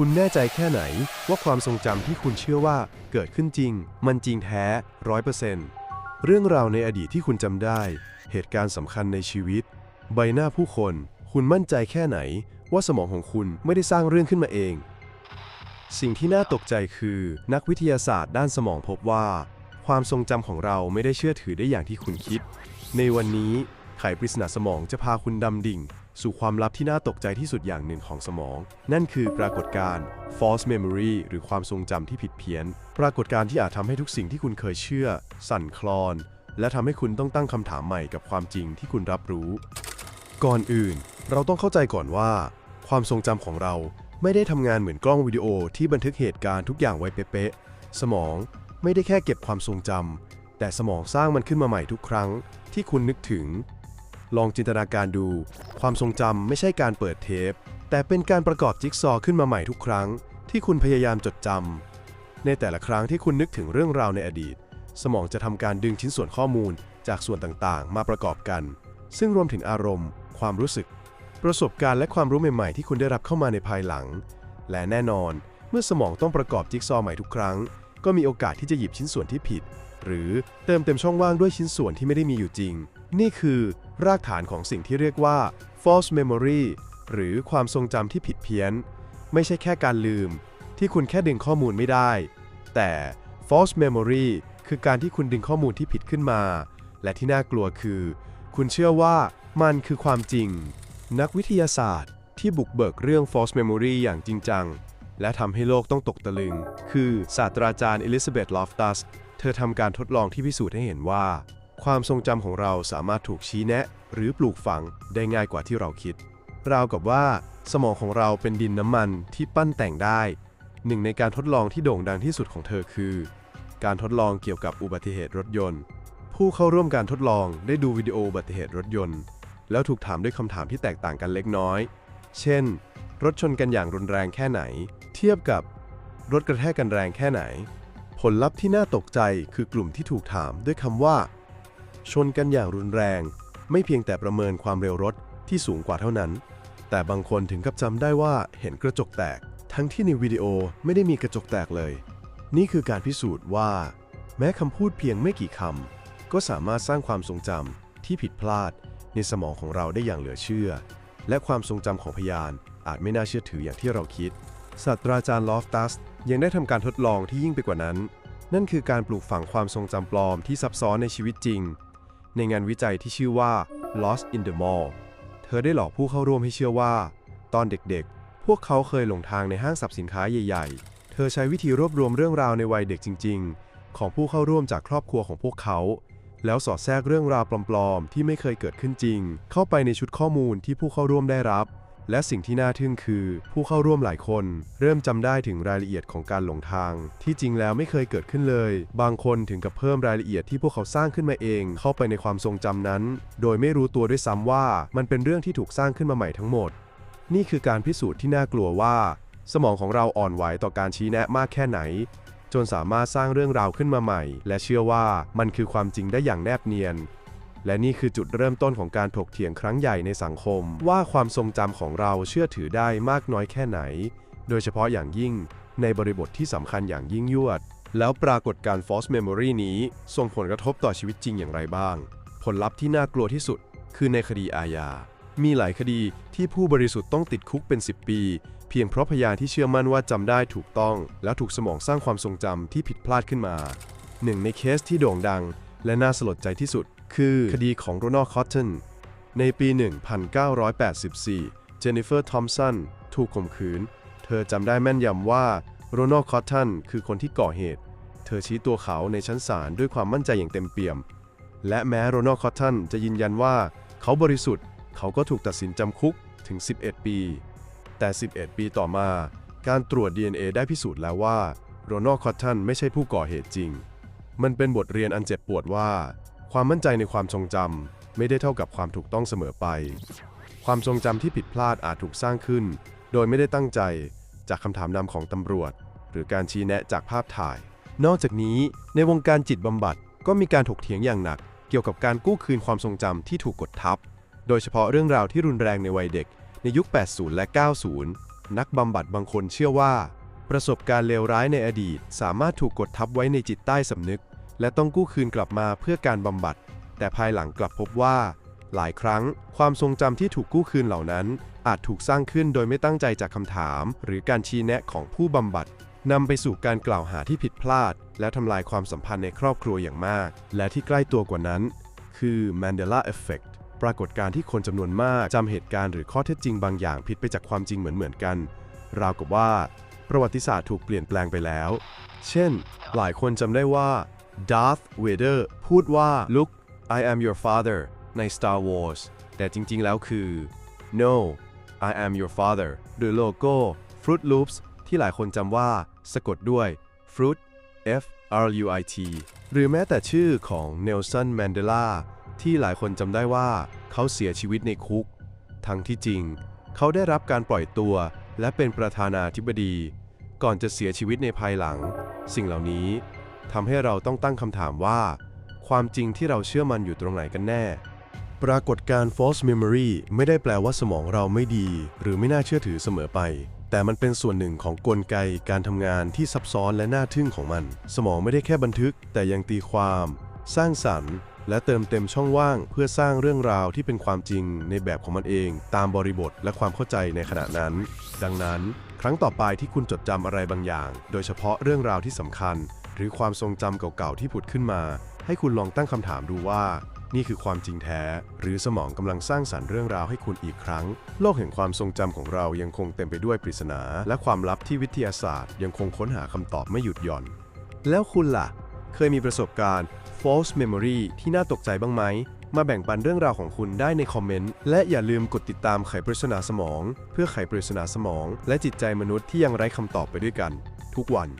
คุณแน่ใจแค่ไหนว่าความทรงจำที่คุณเชื่อว่าเกิดขึ้นจริง มันจริงแท้ร้อยเปอร์เซนต์เรื่องราวในอดีตที่คุณจำได้ เหตุการณ์สำคัญในชีวิต ใบหน้าผู้คน คุณมั่นใจแค่ไหน ว่าสมองของคุณไม่ได้สร้างเรื่องขึ้นมาเอง สิ่งที่น่าตกใจคือ นักวิทยาศาสตร์ด้านสมองพบว่า ความทรงจำของเราไม่ได้เชื่อถือได้อย่างที่คุณคิด ในวันนี้ ไขปริศนาสมองจะพาคุณดำดิ่ง สู่ความลับที่น่าตกใจที่สุดอย่างหนึ่งของสมอง นั่นคือปรากฏการณ์ false memory หรือความทรงจำที่ผิดเพี้ยน ปรากฏการณ์ที่อาจทำให้ทุกสิ่งที่คุณเคยเชื่อ สั่นคลอน และทำให้คุณต้องตั้งคำถามใหม่กับความจริงที่คุณรับรู้ ก่อนอื่น เราต้องเข้าใจก่อนว่า ความทรงจำของเราไม่ได้ทำงานเหมือนกล้องวิดีโอที่บันทึกเหตุการณ์ทุกอย่างไว้เป๊ะๆสมองไม่ได้แค่เก็บความทรงจำแต่สมองสร้างมันขึ้นมาใหม่ทุกครั้งที่คุณนึกถึง ลองจินตนาการดู ความทรงจำไม่ใช่การเปิดเทป แต่เป็นการประกอบจิ๊กซอว์ขึ้นมาใหม่ทุกครั้ง ที่คุณพยายามจดจำในแต่ละครั้งที่คุณนึกถึงเรื่องราวในอดีต สมองจะทำการดึงชิ้นส่วนข้อมูลจากส่วนต่างๆ มาประกอบกัน ซึ่งรวมถึงอารมณ์ ความรู้สึก ประสบการณ์และความรู้ใหม่ๆ ที่คุณได้รับเข้ามาในภายหลัง และแน่นอน เมื่อสมองต้องประกอบจิ๊กซอว์ใหม่ทุกครั้ง ก็มีโอกาสที่จะหยิบชิ้นส่วนที่ผิด หรือเติมเต็มช่องว่างด้วยชิ้นส่วนที่ไม่ได้มีอยู่จริง นี่คือรากฐานของสิ่งที่เรียกว่า false memory หรือความทรงจำที่ผิดเพี้ยน ไม่ใช่แค่การลืม ที่คุณแค่ดึงข้อมูลไม่ได้ แต่ false memory คือการที่คุณดึงข้อมูลที่ผิดขึ้นมา และที่น่ากลัวคือ คุณเชื่อว่ามันคือความจริง นักวิทยาศาสตร์ที่บุกเบิกเรื่อง false memory อย่างจริงจัง และทำให้โลกต้องตกตะลึง คือศาสตราจารย์เอลิซาเบธลอฟตัส เธอทำการทดลองที่พิสูจน์ให้เห็นว่า ความทรงจำของเราสามารถถูกชี้แนะ หรือปลูกฝังได้ง่ายกว่าที่เราคิด ราวกับว่า สมองของเราเป็นดินน้ำมันที่ปั้นแต่งได้ หนึ่งในการทดลองที่โด่งดังที่สุดของเธอคือ การทดลองเกี่ยวกับอุบัติเหตุรถยนต์ ผู้เข้าร่วมการทดลองได้ดูวิดีโออุบัติเหตุรถยนต์ แล้วถูกถามด้วยคำถามที่แตกต่างกันเล็กน้อย เช่น รถชนกันอย่างรุนแรงแค่ไหน เทียบกับรถกระแทกกันแรงแค่ไหน ผลลัพธ์ที่น่าตกใจคือกลุ่มที่ถูกถามด้วยคำว่า ชนกันอย่างรุนแรง ไม่เพียงแต่ประเมินความเร็วรถที่สูงกว่าเท่านั้น แต่บางคนถึงกับจำได้ว่าเห็นกระจกแตก ทั้งที่ในวิดีโอไม่ได้มีกระจกแตกเลย นี่คือการพิสูจน์ว่า แม้คำพูดเพียงไม่กี่คำก็สามารถสร้างความทรงจำที่ผิดพลาด ในสมองของเราได้อย่างเหลือเชื่อ และความทรงจำของพยานอาจไม่น่าเชื่อถืออย่างที่เราคิดศาสตราจารย์ลอฟตัสยังได้ทำการทดลองที่ยิ่งไปกว่านั้น นั่นคือการปลูกฝังความทรงจำปลอมที่ซับซ้อนในชีวิตจริง ในงานวิจัยที่ชื่อว่า Lost in the Mall เธอได้หลอกผู้เข้าร่วมให้เชื่อว่า ตอนเด็กๆ พวกเขาเคยหลงทางในห้างสรรพสินค้าใหญ่ๆ เธอใช้วิธีรวบรวมเรื่องราวในวัยเด็กจริง ๆ ของผู้เข้าร่วมจากครอบครัวของพวกเขา แล้วสอดแทรกเรื่องราวปลอมๆ ที่ไม่เคยเกิดขึ้นจริง เข้าไปในชุดข้อมูลที่ผู้เข้าร่วมได้รับ และสิ่งที่น่าทึ่งคือ ผู้เข้าร่วมหลายคน เริ่มจำได้ถึงรายละเอียดของการหลงทาง ที่จริงแล้วไม่เคยเกิดขึ้นเลย บางคนถึงกับเพิ่มรายละเอียดที่พวกเขาสร้างขึ้นมาเอง เข้าไปในความทรงจำนั้น โดยไม่รู้ตัวด้วยซ้ำว่ามันเป็นเรื่องที่ถูกสร้างขึ้นมาใหม่ทั้งหมด นี่คือการพิสูจน์ที่น่ากลัวว่า สมองของเราอ่อนไหวต่อการชี้แนะมากแค่ไหน จนสามารถสร้างเรื่องราวขึ้นมาใหม่ และเชื่อว่ามันคือความจริงได้อย่างแนบเนียน และนี่คือจุดเริ่มต้นของการถกเถียงครั้งใหญ่ในสังคม ว่าความทรงจำของเราเชื่อถือได้มากน้อยแค่ไหน โดยเฉพาะอย่างยิ่งในบริบทที่สำคัญอย่างยิ่งยวด แล้วปรากฏการ์ false memory นี้ส่งผลกระทบต่อชีวิตจริงอย่างไรบ้าง ผลลัพธ์ที่น่ากลัวที่สุด คือในคดีอาญา มีหลายคดีที่ผู้บริสุทธิ์ต้องติดคุกเป็น 10 ปี เพียงเพราะพยานที่เชื่อมั่นว่าจำได้ถูกต้อง แล้วถูกสมองสร้างความทรงจำที่ผิดพลาดขึ้นมา หนึ่งในเคสที่โด่งดัง และน่าสลดใจที่สุด คือคดีของโรนัลด์คอตตันในปี 1984 เจนนิเฟอร์ ทอมสัน ถูกข่มขืน เธอจำได้แม่นยำว่าโรนัลด์คอตตันคือคนที่ก่อเหตุ เธอชี้ตัวเขาในชั้นศาลด้วยความมั่นใจอย่างเต็มเปี่ยม และแม้โรนัลด์คอตตันจะยืนยันว่าเขาบริสุทธิ์ เขาก็ถูกตัดสินจำคุกถึง 11 ปี แต่ 11 ปีต่อมา การตรวจ DNA ได้พิสูจน์แล้วว่าโรนัลด์คอตตันไม่ใช่ผู้ก่อเหตุจริง มันเป็นบทเรียนอันเจ็บปวดว่า ความมั่นใจในความทรงจำไม่ได้เท่ากับความถูกต้องเสมอไป ความทรงจำที่ผิดพลาดอาจถูกสร้างขึ้น โดยไม่ได้ตั้งใจจากคำถามนำของตำรวจ หรือการชี้แนะจากภาพถ่าย นอกจากนี้ในวงการจิตบำบัดก็มีการถกเถียงอย่างหนัก เกี่ยวกับการกู้คืนความทรงจำที่ถูกกดทับ โดยเฉพาะเรื่องราวที่รุนแรงในวัยเด็ก ในยุค 80 และ 90 นักบำบัดบางคนเชื่อว่า ประสบการณ์เลวร้ายในอดีต สามารถถูกกดทับไว้ในจิตใต้สำนึก และต้องกู้คืนกลับมาเพื่อการบำบัด แต่ภายหลังกลับพบว่า หลายครั้งความทรงจำที่ถูกกู้คืนเหล่านั้น อาจถูกสร้างขึ้นโดยไม่ตั้งใจจากคำถาม หรือการชี้แนะของผู้บำบัดนำไปสู่การกล่าวหาที่ผิดพลาด และทำลายความสัมพันธ์ในครอบครัวอย่างมาก และที่ใกล้ตัวกว่านั้น คือ Mandela Effect ปรากฏการณ์ที่คนจำนวนมากจำเหตุการณ์หรือข้อเท็จจริงบางอย่างผิดไปจากความจริงเหมือนๆกัน ราวกับว่า ประวัติศาสตร์ถูกเปลี่ยนแปลงไปแล้ว เช่น หลายคนจำได้ว่า Darth Vader พูดว่า Look I am your father ใน Star Wars แต่จริงๆ แล้วคือ No I am your father หรือโลโก้ Fruit Loops ที่หลายคนจำว่า สะกดด้วย Fruit F R U I T หรือแม้แต่ชื่อของเนลสันแมนเดลาที่หลายคนจำได้ว่าเขาเสียชีวิตในคุก ทั้งที่จริง เขาได้รับการปล่อยตัว และเป็นประธานาธิบดี ก่อนจะเสียชีวิตในภายหลัง สิ่งเหล่านี้ ทำให้เราต้องตั้งคำถามว่า ความจริงที่เราเชื่อมันอยู่ตรงไหนกันแน่ ปรากฏการ์ false memory ไม่ได้แปลว่าสมองเราไม่ดี หรือไม่น่าเชื่อถือเสมอไป แต่มันเป็นส่วนหนึ่งของกลไกการทำงานที่ซับซ้อนและน่าทึ่งของมัน สมองไม่ได้แค่บันทึก แต่ยังตีความ สร้างสรรค์ และเติมเต็มช่องว่าง เพื่อสร้างเรื่องราวที่เป็นความจริงในแบบของมันเอง ตามบริบทและความเข้าใจในขณะนั้น ดังนั้น ครั้งต่อไปที่คุณจดจำอะไรบางอย่าง โดยเฉพาะเรื่องราวที่สำคัญ หรือความทรงจำเก่าๆที่ผุดขึ้นมา ให้คุณลองตั้งคำถามดูว่า นี่คือความจริงแท้ หรือสมองกำลังสร้างสรรค์เรื่องราวให้คุณอีกครั้ง โลกแห่งความทรงจำของเรายังคงเต็มไปด้วยปริศนา และความลับที่วิทยาศาสตร์ ยังคงค้นหาคำตอบไม่หยุดหย่อน แล้วคุณล่ะ เคยมีประสบการณ์ false memory ที่น่าตกใจบ้างไหม มาแบ่งปันเรื่องราวของคุณได้ในคอมเมนต์ และอย่าลืมกดติดตามไขปริศนาสมอง เพื่อไขปริศนาสมอง และจิตใจมนุษย์ที่ยังไร้คำตอบไปด้วยกัน ทุกวัน